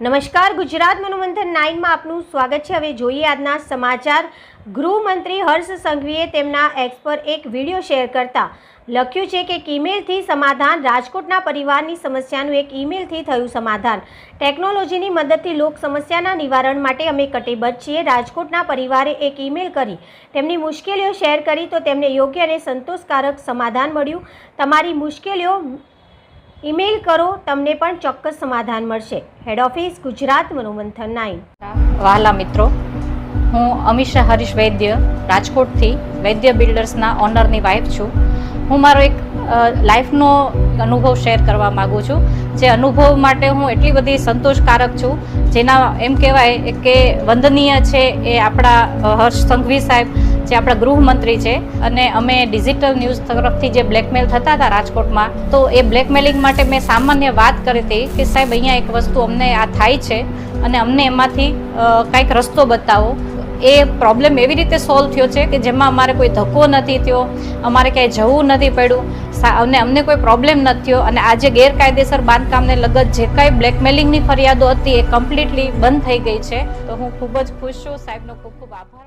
નમસ્કાર, ગુજરાત મનોમંથન નાઇનમાં આપનું સ્વાગત છે. હવે જોઈએ આજના સમાચાર. ગૃહમંત્રી હર્ષ સંઘવીએ તેમના એક્સ પર એક વીડિયો શેર કરતા લખ્યું છે કે ઈમેલથી સમાધાન, રાજકોટના પરિવારની સમસ્યાનું એક ઈમેલથી થયું સમાધાન. ટેકનોલોજીની મદદથી લોક સમસ્યાના નિવારણ માટે અમે કટિબદ્ધ છીએ. રાજકોટના પરિવારે એક ઈમેલ કરી. તેમની મુશ્કેલીઓ શેર કરી તો તેમને યોગ્ય અને સંતોષકારક સમાધાન મળ્યું. તમારી મુશ્કેલીઓ ઈમેલ કરો, તમને પણ ચોક્કસ સમાધાન મળશે. Head office Gujarat, Manomanthan nine. વહાલા મિત્રો, હું અમિશા હરીશ વૈદ્ય, રાજકોટથી વૈદ્ય બિલ્ડર્સના ઓનરની વાઇફ છું. હું મારો એક લાઈફનો અનુભવ શેર કરવા માગું છું. જે અનુભવ માટે હું એટલી બધી સંતોષકારક છું. જેના એમ કહેવાય કે વંદનીય છે એ આપણા હર્ષ સંઘવી સાહેબ જે આપણા ગૃહમંત્રી છે અને અમે ડિજિટલ ન્યૂઝ તરફથી જે બ્લેકમેલ થતા હતા રાજકોટમાં, તો એ બ્લેકમેલિંગ માટે મેં સામાન્ય વાત કરી હતી કે સાહેબ, અહીંયા એક વસ્તુ અમને આ થાય છે અને અમને એમાંથી કાંઈક રસ્તો બતાવો. એ પ્રોબ્લેમ એવી રીતે સોલ્વ થયો છે કે જેમાં અમારે કોઈ ધક્કો નથી થયો, અમારે ક્યાંય જવું નથી પડ્યું અને અમને કોઈ પ્રોબ્લેમ નથી થયો અને આજે ગેરકાયદેસર બાંધકામને લગત જે કાંઈ બ્લેકમેલિંગની ફરિયાદો હતી એ કમ્પ્લીટલી બંધ થઈ ગઈ છે. તો હું ખૂબ જ ખુશ છું. સાહેબનો ખૂબ ખૂબ આભાર.